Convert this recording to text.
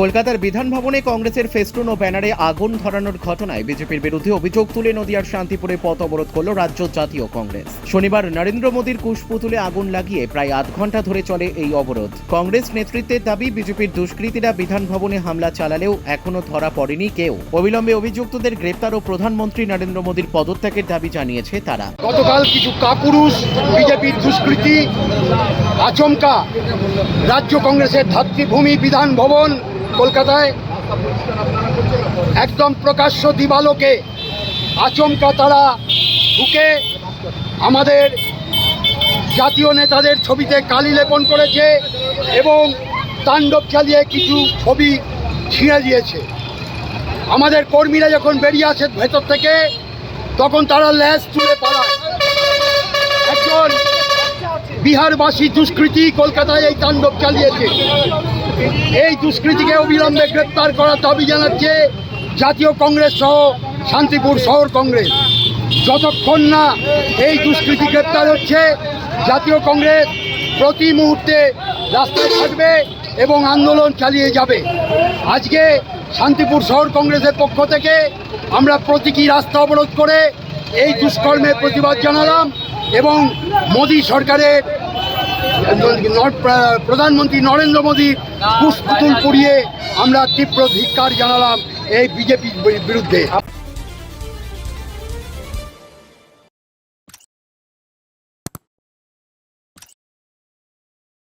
কলকাতার বিধান ভবনে কংগ্রেসের ফেস্টুন ও ব্যানারে আগুন ধরানোর ঘটনায় বিজেপির বিরুদ্ধে অভিযোগ তুলে নদিয়ার শান্তিপুরে পথ অবরোধ করল রাজ্য জাতীয় কংগ্রেস। শনিবার নরেন্দ্র মোদীর কুশপুতুলে আগুন লাগিয়ে প্রায় আধ ঘণ্টা ধরে চলে এই অবরোধ। কংগ্রেস নেতৃত্বের দাবি, বিজেপির দুষ্কৃতীরা বিধান ভবনে হামলা চালালেও এখনও ধরা পড়েনি কেউ। অবিলম্বে অভিযুক্তদের গ্রেপ্তার ও প্রধানমন্ত্রী নরেন্দ্র মোদীর পদত্যাগের দাবি জানিয়েছে তারা। গতকাল কিছু কাপুরুষ, বিজেপির দুষ্কৃতী, আচমকা রাজ্য কংগ্রেসের ধাত্রীভূমি বিধান ভবন কলকাতায় একদম প্রকাশ্য দিবালোকে আচমকা তারা ঢুকে আমাদের জাতীয় নেতাদের ছবিতে কালি লেপন করেছে এবং তাণ্ডব চালিয়ে কিছু ছবি ছিঁড়ে দিয়েছে। আমাদের কর্মীরা যখন বেরিয়ে আসে ভেতর থেকে, তখন তারা ল্যাস তুলে পালায়। একজন বিহারবাসী দুষ্কৃতী কলকাতায় এই তাণ্ডব চালিয়েছে। এই দুষ্কৃতীকে অবিলম্বে গ্রেপ্তার করার দাবি জানাচ্ছে জাতীয় কংগ্রেস সহ শান্তিপুর শহর কংগ্রেস। যতক্ষণ না এই দুষ্কৃতী গ্রেপ্তার হচ্ছে, জাতীয় কংগ্রেস প্রতি মুহূর্তে রাস্তায় থাকবে এবং আন্দোলন চালিয়ে যাবে। আজকে শান্তিপুর শহর কংগ্রেসের পক্ষ থেকে আমরা প্রতীকী রাস্তা অবরোধ করে এই দুষ্কর্মের প্রতিবাদ জানালাম এবং মোদী সরকারের প্রধানমন্ত্রী নরেন্দ্র মোদী পুষ্প পুড়িয়ে আমরা তীব্র ধিক্কার জানালাম এই বিজেপির বিরুদ্ধে।